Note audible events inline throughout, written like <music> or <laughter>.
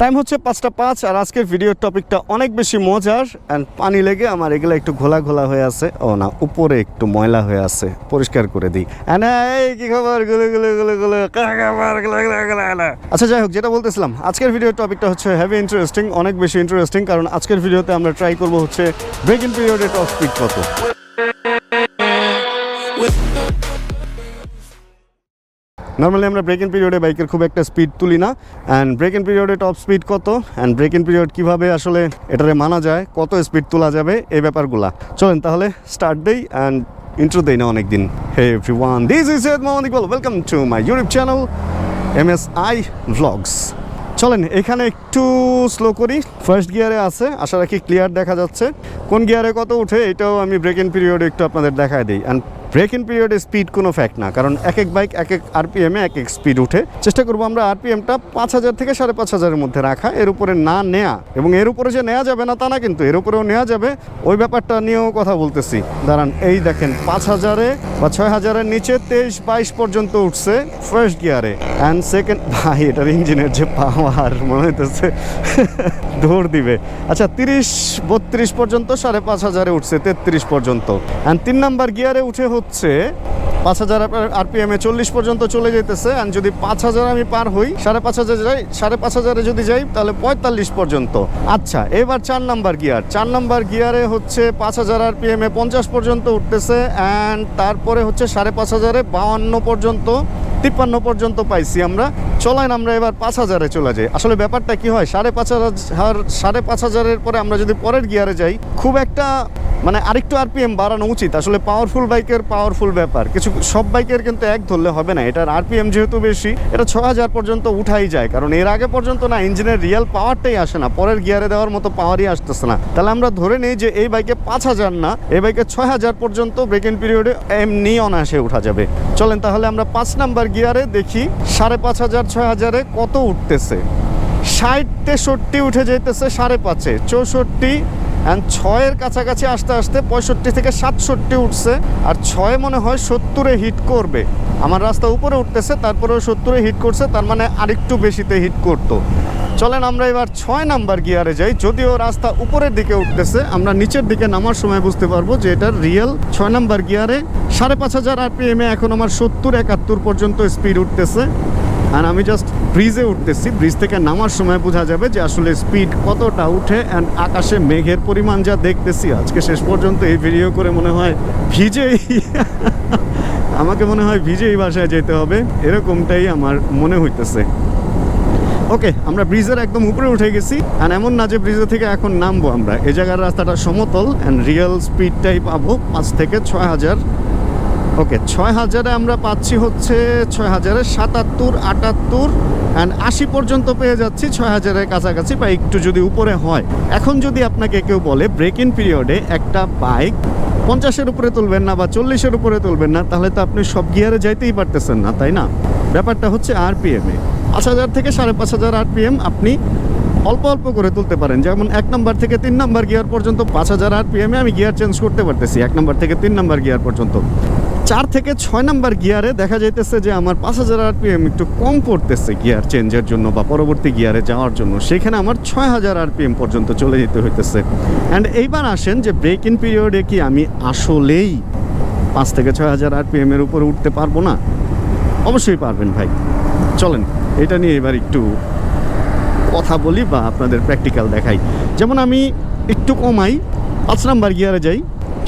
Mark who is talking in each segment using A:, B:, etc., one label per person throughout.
A: Time হচ্ছে পাঁচটা পাঁচ আর আজকের ভিডিওর টপিকটা অনেক বেশি মজার অ্যান্ড পানি লেগে আমার এগুলো একটু ঘোলা ঘোলা হয়ে আছে। ও না, উপরে একটু ময়লা হয়ে আছে। পরিষ্কার করে দিই। এই কি খবর। আচ্ছা যাই হোক, যেটা বলতেছিলাম, আজকের ভিডিওর টপিকটা হচ্ছে হেভি ইন্টারেস্টিং অনেক বেশি ইন্টারেস্টিং কারণ আজকের ভিডিওতে আমরা ট্রাই করব হচ্ছে ব্রেক ইন পিরিয়ডে টপ কত নর্মালি আমরা ব্রেক ইন পিরিয়ডে বাইকের খুব একটা স্পিড তুলি না। অ্যান্ড ব্রেক ইন পিরিয়ডে টপ স্পিড কত? অ্যান্ড ব্রেক ইন পিরিয়ড কীভাবে আসলে এটারে মানা যায়? কত স্পিড তোলা যাবে? এই ব্যাপারগুলা। চলেন তাহলে স্টার্ট দেই অ্যান্ড ইন্ট্রো দেই না অনেক দিন hey everyone this is Syed Mohammad Iqbal welcome to my YouTube channel M S I vlogs চলেন, এখানে একটু স্লো করি। ফার্স্ট গিয়ারে আছে, আশা রাখি ক্লিয়ার দেখা যাচ্ছে। কোন গিয়ারে কত উঠে, এটাও আমি ব্রেক ইন পিরিয়ডে একটু আপনাদের দেখায় দিই। অ্যান্ড ব্রেক ইন পিরিয়ডে স্পিড কোনো ফ্যাক্ট না, কারণ এক এক বাইক এক এক আরপিএমে এক এক স্পিড উঠে। চেষ্টা করব আমরা আরপিএমটা পাঁচ হাজার থেকে সাড়ে পাঁচ হাজারের মধ্যে রাখা, এর উপরে না নেয়া। এবং এর উপরে যে নেওয়া যাবে না তা না কিন্তু, এর উপরেও নেওয়া যাবে। ওই ব্যাপারটা নিয়েও কথা বলতেছি। দাঁড়ান, এই দেখেন, পাঁচ হাজারে বা ছয় হাজারের নিচে তেইশ বাইশ পর্যন্ত উঠছে ফার্স্ট গিয়ারে অ্যান্ড সেকেন্ড ভাই, এটার ইঞ্জিনের যে পাওয়ার মনে হইতেছে <laughs> দৌড় দিবে। আচ্ছা তিরিশ, বত্রিশ পর্যন্ত সাড়ে পাঁচ হাজারে উঠছে, তেত্রিশ পর্যন্ত। অ্যান্ড তিন নাম্বার গিয়ারে উঠে হচ্ছে পাঁচ হাজার আরপিএম চল্লিশ পর্যন্ত চলে যেতেছে আর যদি পাঁচ হাজার আমি পার হই, সাড়ে পাঁচ হাজার যাই সাড়ে পাঁচ হাজারে যদি যাই, তাহলে পঁয়তাল্লিশ পর্যন্ত। আচ্ছা এবার চার নাম্বার গিয়ার। চার নাম্বার গিয়ারে হচ্ছে পাঁচ হাজার আরপিএম পঞ্চাশ পর্যন্ত উঠতেছে অ্যান্ড তারপরে হচ্ছে সাড়ে পাঁচ হাজারে বাউান্ন পর্যন্ত তিপ্পান্ন পর্যন্ত পাইছি আমরা। চলেন আমরা এবার পাঁচ হাজারে চলে যাই। আসলে ব্যাপারটা কি হয়, সাড়ে পাঁচ হাজার, সাড়ে পাঁচ হাজারের পরে আমরা যদি পরের গিয়ারে যাই, খুব একটা মানে আরেকটু আরপিএম বাড়ানো উচিত। আসলে পাওয়ারফুল বাইকের পাওয়ারফুল ব্যাপার। কিছু, সব বাইকের কিন্তু এক ধরলে হবে না। এটার আরপিএম যেহেতু বেশি, এটা ছ হাজার পর্যন্ত উঠাই যায়। কারণ এর আগে পর্যন্ত না ইঞ্জিনের রিয়েল পাওয়ারটাই আসে না। পরের গিয়ারে দেওয়ার মতো পাওয়ারই আসতেছে না। তাহলে আমরা ধরে নিই যে এই বাইকে পাঁচ হাজার না, এই বাইকে ছয় হাজার পর্যন্ত ব্রেক ইন পিরিয়ডে এমনি অনায়াসে উঠা যাবে। চলেন তাহলে আমরা পাঁচ নাম্বার গিয়ারে দেখি সাড়ে পাঁচ হাজার, ছয় হাজারে কত উঠতেছে। ষাট, তেষট্টি উঠে যেতেছে সাড়ে পাঁচে, চৌষট্টি অ্যান্ড ছয়ের কাছাকাছি আসতে আসতে পঁয়ষট্টি থেকে সাতষট্টি উঠছে। আর ছয় মনে হয় সত্তরে হিট করবে। আমার রাস্তা উপরে উঠতেছে, তারপরেও সত্তরে হিট করছে, তার মানে আরেকটু বেশিতে হিট করতো। চলেন আমরা এবার ছয় নাম্বার গিয়ারে যাই। যদিও রাস্তা উপরের দিকে উঠতেছে, আমরা নিচের দিকে নামার সময় বুঝতে পারব যে এটার রিয়েল ছয় নাম্বার গিয়ারে সাড়ে পাঁচ হাজার আরপিএমে এখন আমার সত্তর একাত্তর পর্যন্ত স্পিড উঠতেছে। আর আমি জাস্ট ব্রিজে উঠতেছি। ব্রিজ থেকে নামার সময় বোঝা যাবে যে আসলে স্পিড কতটা উঠে অ্যান্ড আকাশে মেঘের পরিমাণ যা দেখতেছি। আজকে শেষ পর্যন্ত এই ভিডিও করে মনে হয় ভিজেই <laughs> আমাকে মনে হয় ভিজেই বাসায় যেতে হবে। এরকমটাই আমার মনে হইতেছে। ওকে আমরা ব্রিজের একদম উপরে উঠে গেছি। আর এমন না যে ব্রিজে থেকে এখন নামবো আমরা। এ জায়গার রাস্তাটা সমতল অ্যান্ড রিয়েল স্পিডটাই পাবো। পাঁচ থেকে ছয় হাজার ওকে, ছয় হাজারে আমরা পাচ্ছি হচ্ছে ছয় হাজারে সাতাত্তর, আটাত্তর অ্যান্ড আশি পর্যন্ত পেয়ে যাচ্ছি ছয় হাজারের কাছাকাছি বা একটু যদি উপরে হয়। এখন যদি আপনাকে কেউ বলে ব্রেক ইন পিরিয়ডে একটা বাইক পঞ্চাশের উপরে তুলবেন না বা চল্লিশের উপরে তুলবেন না, তাহলে তো আপনি সব গিয়ারে যাইতেই পারতেছেন না, তাই না? ব্যাপারটা হচ্ছে আর আরপিএমে পাঁচ হাজার থেকে সাড়ে পাঁচ হাজার আরপিএম আপনি অল্প অল্প করে তুলতে পারেন। যেমন এক নম্বর থেকে তিন নম্বর গিয়ার পর্যন্ত পাঁচ হাজার আরপিএমে আমি গিয়ার চেঞ্জ করতে পারতেছি, এক নম্বর থেকে তিন নম্বর গিয়ার পর্যন্ত। চার থেকে ছয় নাম্বার গিয়ারে দেখা যাইতেছে যে আমার পাঁচ হাজার আরপিএম একটু কম পড়তেছে গিয়ার চেঞ্জের জন্য বা পরবর্তী গিয়ারে যাওয়ার জন্য। সেখানে আমার ছয় হাজার আরপিএম পর্যন্ত চলে যেতে হইতেছে। অ্যান্ড এইবার আসেন যে ব্রেক ইন পিরিয়ডে কি আমি আসলেই পাঁচ থেকে ছয় হাজার আরপিএম এর উপরে উঠতে পারব না? অবশ্যই পারবেন ভাই। চলেন, এটা নিয়ে এবার একটু কথা বলি বা আপনাদের প্র্যাকটিক্যাল দেখাই। যেমন আমি একটু কমাই, পাঁচ নাম্বার গিয়ারে যাই।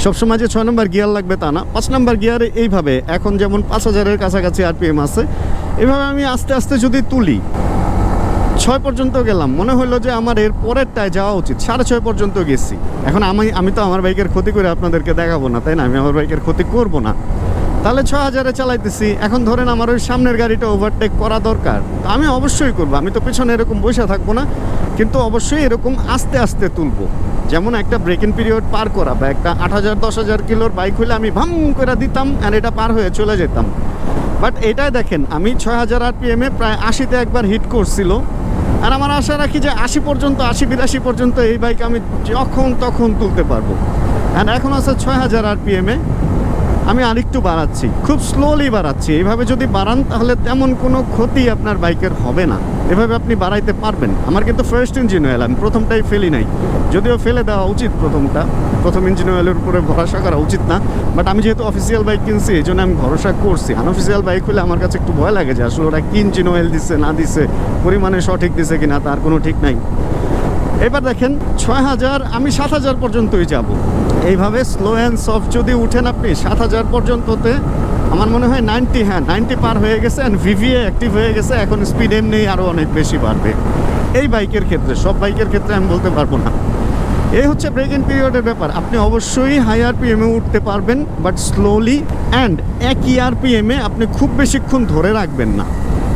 A: সবসময় যে ছয় নম্বর গিয়ার লাগবে তা না। পাঁচ নম্বর গিয়ারে এইভাবে, এখন যেমন পাঁচ হাজারের কাছাকাছি আরপিএম আছে, এভাবে আমি আস্তে আস্তে যদি তুলি, ছয় পর্যন্ত গেলাম, মনে হলো যে আমার এর পরেরটায় যাওয়া উচিত। সাড়ে ছয় পর্যন্ত গেছি। এখন আমি আমি তো আমার বাইকের ক্ষতি করে আপনাদেরকে দেখাবো না, তাই না? আমি আমার বাইকের ক্ষতি করব না। তাহলে ছ হাজারে চালাইতেছি। এখন ধরেন আমার ওই সামনের গাড়িটা ওভারটেক করা দরকার। আমি অবশ্যই করব। আমি তো পেছনে এরকম বসে থাকব না, কিন্তু অবশ্যই এরকম আস্তে আস্তে তুলবো। যেমন একটা ব্রেক ইন পিরিয়ড পার করা বা একটা আট হাজার, দশ হাজার কিলোর বাইক হলে আমি ভাম করে দিতাম আর এটা পার হয়ে চলে যেতাম। বাট এটাই দেখেন, আমি ছয় হাজার আর পিএমে প্রায় আশিতে একবার হিট করছিল। আর আমার আশা রাখি যে আশি পর্যন্ত, আশি বিরাশি পর্যন্ত এই বাইক আমি যখন তখন তুলতে পারব। আর এখন আছে ছয় হাজার আরপিএমে আমি আরেকটু বাড়াচ্ছি। খুব স্লোলি বাড়াচ্ছি। এইভাবে যদি বাড়ান, তাহলে তেমন কোনো ক্ষতি আপনার বাইকের হবে না। এভাবে আপনি বাড়াইতে পারবেন। আমার কিন্তু ফার্স্ট ইঞ্জিন অয়েল আমি প্রথমটাই ফেলি নাই। যদিও ফেলে দেওয়া উচিত প্রথমটা। প্রথম ইঞ্জিন অয়েলের উপরে ভরসা করা উচিত না। বাট আমি যেহেতু অফিসিয়াল বাইক কিনছি, এই জন্য আমি ভরসা করছি। আনঅফিসিয়াল বাইক হলে আমার কাছে একটু ভয় লাগে যে আসলে ওরা কি ইঞ্জিন অয়েল দিচ্ছে না দিচ্ছে পরিমাণে সঠিক দিছে কিনা, তার কোনো ঠিক নাই। এবার দেখেন ছয় হাজার, আমি সাত হাজার পর্যন্তই যাব। এইভাবে স্লো অ্যান্ড সফট যদি উঠেন আপনি, সাত হাজার পর্যন্ততে আমার মনে হয় নাইনটি হ্যাঁ নাইনটি পার হয়ে গেছে অ্যান্ড ভিভিএ অ্যাক্টিভ হয়ে গেছে, এখন স্পিড এমনি আরও অনেক বেশি বাড়বে। এই বাইকের ক্ষেত্রে, সব বাইকের ক্ষেত্রে আমি বলতে পারব না। এই হচ্ছে ব্রেক ইন পিরিয়ডের ব্যাপার। আপনি অবশ্যই হাই আরপিএমে উঠতে পারবেন বাট স্লোলি অ্যান্ড একই আরপিএমে আপনি খুব বেশিক্ষণ ধরে রাখবেন না।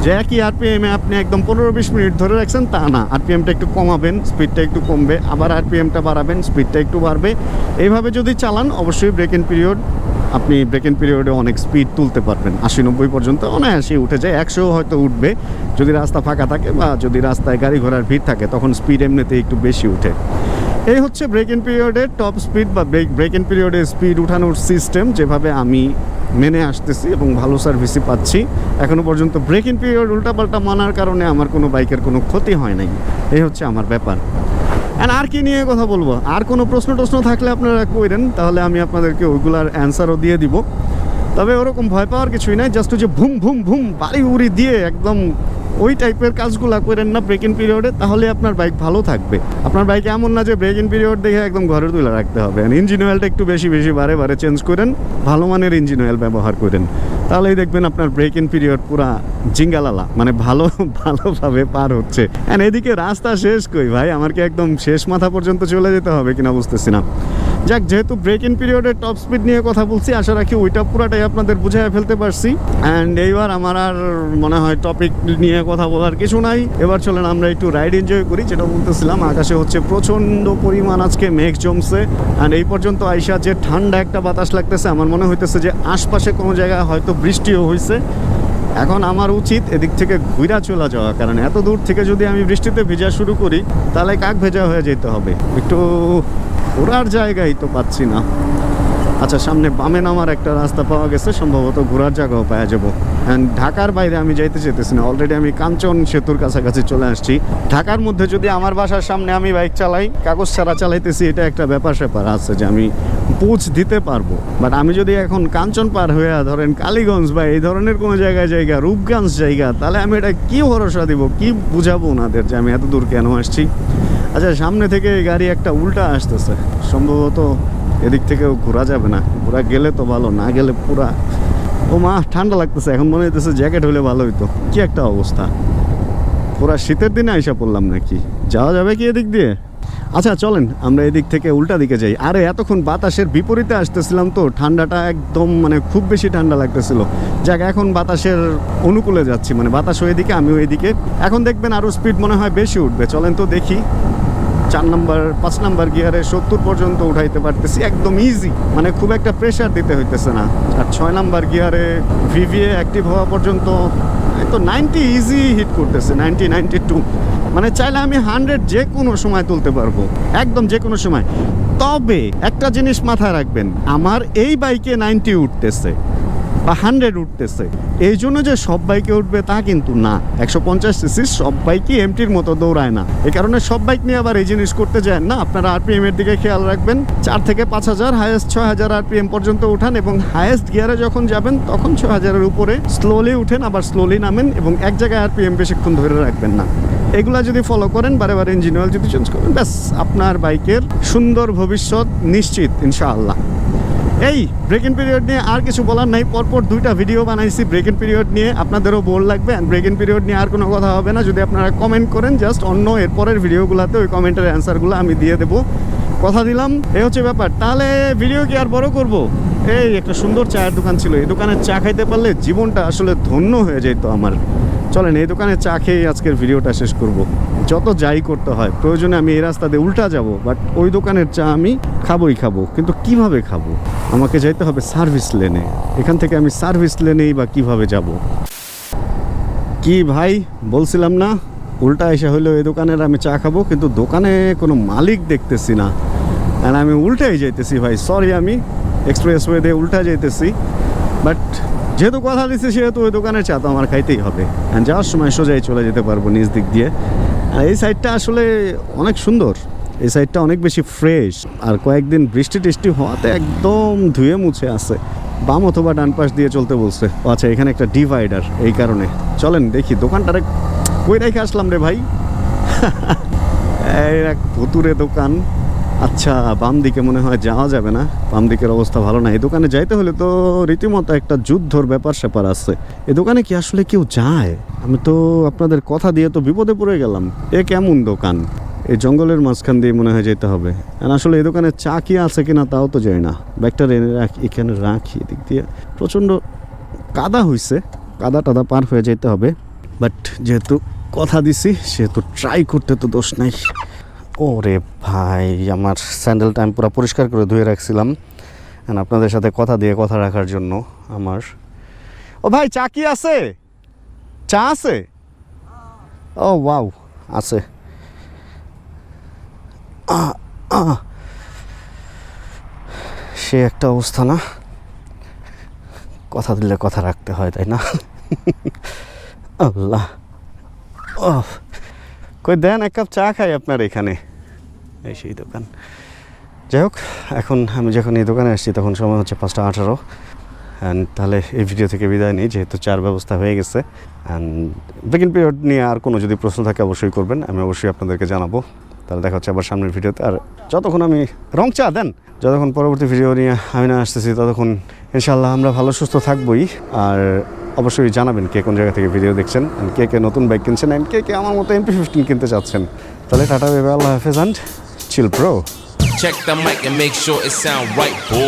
A: যে একই আরপিএমে আপনি একদম পনেরো বিশ মিনিট ধরে রাখছেন, তা না। আরপিএমটা একটু কমাবেন স্পিডটা একটু কমবে, আবার আরপিএমটা বাড়াবেন স্পিডটা একটু বাড়বে। এইভাবে যদি চালান, অবশ্যই ব্রেক ইন পিরিয়ড আপনি ব্রেক ইন পিরিয়ডে অনেক স্পিড তুলতে পারবেন। আশি নব্বই পর্যন্ত অনায়াসে উঠে যায় একশো হয়তো উঠবে। যদি রাস্তা ফাঁকা থাকে বা যদি রাস্তায় গাড়ি ঘোড়ার ভিড় থাকে, তখন স্পিড এমনিতে একটু বেশি উঠে। এই হচ্ছে ব্রেক ইন পিরিয়ডের টপ স্পিড বা ব্রেক ব্রেক ইন পিরিয়ডে স্পিড উঠানোর সিস্টেম যেভাবে আমি মেনে আসতেছি এবং ভালো সার্ভিসই পাচ্ছি। এখনও পর্যন্ত ব্রেক ইন পিরিয়ড উল্টাপাল্টা মানার কারণে আমার কোনো বাইকের কোনো ক্ষতি হয় নাই। এই হচ্ছে আমার ব্যাপার। অ্যান্ড আর কি নিয়ে কথা বলব? আর কোনো প্রশ্ন টশ্ন থাকলে আপনারা কইরেন, তাহলে আমি আপনাদেরকে ওইগুলার অ্যান্সারও দিয়ে দিব। তবে ওরকম ভয় পাওয়ার কিছুই নাই জাস্ট যে ভুম ভুম ভুম, বাড়ি উড়ি দিয়ে একদম ওই টাইপের কাজগুলো করেন না ব্রেক ইন পিরিয়ডে তাহলে আপনার বাইক ভালো থাকবে। আপনার বাইক এমন না যে ব্রেক ইন পিরিয়ড দেখে একদম ঘরে তুলে রাখতে হবে। ইঞ্জিন অয়েলটা একটু বেশি বেশি, বারে বারে চেঞ্জ করেন, ভালো মানের ইঞ্জিন অয়েল ব্যবহার করেন। তাহলেই দেখবেন আপনার ব্রেক ইন পিরিয়ড পুরা জিঙ্গালালা মানে ভালো, <laughs> ভালোভাবে পার হচ্ছে। এদিকে রাস্তা শেষ কই ভাই? আমার কি একদম শেষ মাথা পর্যন্ত চলে যেতে হবে কিনা বুঝতেছি না। যাক, যেহেতু ব্রেক ইন পিরিয়ডের টপ স্পিড নিয়ে কথা বলছি, আশা রাখি ওইটা পুরাটাই আপনাদের বুঝাই ফেলতে পারছি। অ্যান্ড এইবার আমার আর মনে হয় টপিক নিয়ে কথা বলার কিছু নাই। এবার চলেন আমরা একটু রাইড এনজয় করি, যেটা বলতেছিলাম, আকাশে হচ্ছে প্রচণ্ড পরিমাণ আজকে মেঘ জমছে। অ্যান্ড এই পর্যন্ত আইসা যে ঠান্ডা একটা বাতাস লাগতেছে, আমার মনে হইতেছে যে আশপাশে কোনো জায়গায় হয়তো বৃষ্টিও হয়েছে এখন আমার উচিত এদিক থেকে ঘুরা চলে যাওয়া, কারণ এত দূর থেকে যদি আমি বৃষ্টিতে ভেজা শুরু করি, তাহলে কাক ভেজা হয়ে যেতে হবে? একটু ঘোরার জায়গাই তো পাচ্ছি না। আচ্ছা সামনে বামে নামার একটা রাস্তা পাওয়া গেছে, সম্ভবত ঘোরার জায়গাও পাওয়া যাব। অ্যান্ড ঢাকার বাইরে আমি যাইতে চাইতেছি না অলরেডি আমি কাঞ্চন সেতুর কাছাকাছি চলে আসছি। ঢাকার মধ্যে যদি আমার বাসার সামনে আমি বাইক চালাই, কাগজ ছাড়া চালাইতেছি, এটা একটা ব্যাপার স্যাপার আছে যে আমি পুচ দিতে পারব। বাট আমি যদি এখন কাঞ্চন পার হয়ে, ধরেন কালীগঞ্জ বা এই ধরনের কোনো জায়গায় জায়গা, রূপগঞ্জ জায়গা, তাহলে আমি এটা কি ভরসা দিব, কি বুঝাবো ওনাদের যে আমি এত দূর কেন আসছি? আচ্ছা সামনে থেকে গাড়ি একটা উল্টা আসতেছে। সম্ভবত এদিক থেকেও ঘোরা যাবে না। ঘোরা গেলে তো ভালো, না গেলে পুরা। ও মা, ঠান্ডা লাগতেছে, এখন মনে হইতেছে জ্যাকেট হলে ভালো হইতো। কি একটা অবস্থা। পুরা শীতের দিনে আইসা পড়লাম নাকি? যাওয়া যাবে কি এদিক দিয়ে? আচ্ছা চলেন, আমরা এদিক থেকে উল্টা দিকে যাই। আরে, এতক্ষণ বাতাসের বিপরীতে আসতেছিলাম তো। ঠান্ডাটা একদম মানে খুব বেশি ঠান্ডা লাগতেছিল। যাক, এখন বাতাসের অনুকূলে যাচ্ছি। মানে বাতাস ওইদিকে আমি ওইদিকে এখন দেখবেন আরও স্পিড মনে হয় বেশি উঠবে। চলেন তো দেখি। চার নাম্বার, পাঁচ নাম্বার গিয়ারে সত্তর পর্যন্ত উঠাইতে পারতেছি। একদম ইজি মানে খুব একটা প্রেশার দিতে হইতেছে না। আর ছয় নাম্বার গিয়ারে ভিভিএ অ্যাক্টিভ হওয়া পর্যন্ত তো নাইনটি ইজি হিট করতেছে নাইনটি নাইনটি টু মানে চাইলে আমি হান্ড্রেড যে কোনো সময় তুলতে পারব। একদম যে কোনো সময়। তবে একটা জিনিস মাথায় রাখবেন, আমার এই বাইকে নাইনটি উঠতেছে। বা হান্ড্রেড উঠতেছে। এই জন্য যে সব বাইকে উঠবে তা কিন্তু না। একশো পঞ্চাশ সিসির সব বাইকই এমটির মতো দৌড়ায় না। এই কারণে সব বাইক নিয়ে আবার এই জিনিস করতে যায় না। আপনারা আরপিএম এর দিকে খেয়াল রাখবেন। চার থেকে পাঁচ হাজার হায়েস্ট ছয় হাজার আরপিএম পর্যন্ত উঠান এবং হায়েস্ট গিয়ারে যখন যাবেন, তখন ছয় হাজারের উপরে স্লোলি উঠেন, আবার স্লোলি নামেন এবং এক জায়গায় আরপিএম বেশিক্ষণ ধরে রাখবেন না। এগুলা যদি ফলো করেন, বারে বারে ইঞ্জিন যদি চেঞ্জ করেন, ব্যাস আপনার বাইকের সুন্দর ভবিষ্যৎ নিশ্চিত, ইনশাআল্লাহ। এই ব্রেক ইন পিরিয়ড নিয়ে আর কিছু বলার নাই, পরপর দুইটা ভিডিও বানাইছি ব্রেক ইন পিরিয়ড নিয়ে, আপনাদেরও বোর লাগবে অ্যান্ড ব্রেক ইন পিরিয়ড নিয়ে আর কোনো কথা হবে না। যদি আপনারা কমেন্ট করেন জাস্ট অন্য এরপরের ভিডিওগুলোতে ওই কমেন্টের অ্যান্সারগুলো আমি দিয়ে দেবো। কথা দিলাম এই হচ্ছে ব্যাপার। তাহলে ভিডিও কি আর বড় করব? এই একটা সুন্দর চায়ের দোকান ছিল, এই দোকানের চা খাইতে পারলে জীবনটা আসলে ধন্য হয়ে যেত আমার। চলেন, এই দোকানে চা খেয়ে আজকের ভিডিওটা শেষ করব। যত যাই করতে হয়, প্রয়োজনে আমি এই দিয়ে উল্টা যাব বাট ওই দোকানের চা আমি খাবোই খাব। কিন্তু কীভাবে খাব? আমাকে যাইতে হবে সার্ভিস লেনে এখান থেকে আমি সার্ভিস লেনেই বা কীভাবে যাব? কি ভাই, বলছিলাম না, উল্টা এসে হইল এই দোকানের আমি চা খাব, কিন্তু দোকানে কোনো মালিক দেখতেছি না। আর আমি উল্টাই যাইতেছি ভাই সরি আমি এক্সপ্রেসওয়ে দিয়ে উল্টা যাইতেছি বাট যেহেতু কথা দিচ্ছি, সেহেতু ওই দোকানের চা তো আমার খাইতেই হবে। যাওয়ার সময় সোজাই চলে যেতে পারব নিজ দিক দিয়ে। এই সাইডটা আসলে অনেক সুন্দর। এই সাইডটা অনেক বেশি ফ্রেশ আর কয়েকদিন বৃষ্টি টিষ্টি হওয়াতে একদম ধুয়ে মুছে আছে। বাম অথবা ডান পাশ দিয়ে চলতে বলছে। আচ্ছা এখানে একটা ডিভাইডার এই কারণে। চলেন দেখি, দোকানটারে কই রেখে আসলাম রে ভাই? <laughs> এক ভুতুরে দোকান। আচ্ছা বাম দিকে মনে হয় যাওয়া যাবে না। বাম দিকের অবস্থা ভালো না। এই দোকানে যাইতে হলে তো রীতিমতো একটা যুদ্ধর ব্যাপার স্যাপার আছে। এই দোকানে কি আসলে কেউ যায়? আমি তো আপনাদের কথা দিয়ে তো বিপদে পড়ে গেলাম। এ কেমন দোকান? এই জঙ্গলের মাঝখান দিয়ে মনে হয় যেতে হবে। আসলে এই দোকানে চা কি আছে কিনা তাও তো যাই না। ব্যাগটা এনে রাখি এখানে রাখি এদিক দিয়ে। প্রচণ্ড কাদা হইছে। কাদা টাদা পার হয়ে যেতে হবে। বাট যেহেতু কথা দিছি, সেহেতু ট্রাই করতে তো দোষ নাই। ওরে ভাই, আমার স্যান্ডেলটা আমি পুরো পরিষ্কার করে ধুয়ে রাখছিলাম। আপনাদের সাথে কথা দিয়ে, কথা রাখার জন্য আমার। ও ভাই, চা কি আছে? চা আছে? ও ওয়াও আছে। সে একটা অবস্থা না? কথা দিলে কথা রাখতে হয়, তাই না? <laughs> আল্লাহ। কই দেন, এক কাপ চা খাই আপনার এখানে। এই সেই দোকান। যাই হোক, এখন আমি যখন এই দোকানে আসছি তখন সময় হচ্ছে পাঁচটা আঠারো। অ্যান্ড তাহলে এই ভিডিও থেকে বিদায় নিই, যেহেতু চার ব্যবস্থা হয়ে গেছে। অ্যান্ড ব্রেকিং পিরিয়ড নিয়ে আর কোনো যদি প্রশ্ন থাকে অবশ্যই করবেন, আমি অবশ্যই আপনাদেরকে জানাব। তাহলে দেখা হচ্ছে আবার সামনের ভিডিওতে আর যতক্ষণ আমি রং চা দেন, যতক্ষণ পরবর্তী ভিডিও নিয়ে আমি না আসতেছি, ততক্ষণ ইনশাল্লাহ আমরা ভালো সুস্থ থাকবোই। আর অবশ্যই জানাবেন কে কোন জায়গা থেকে ভিডিও দেখছেন অ্যান্ড কে কে নতুন বাইক কিনছেন অ্যান্ড কে কে আমার মতো এমপি ফিফটিন কিনতে চাচ্ছেন তাহলে টাটা বেবে আল্লাহ হাফেজ and chill pro
B: Check the mic and make sure it sound right, boy.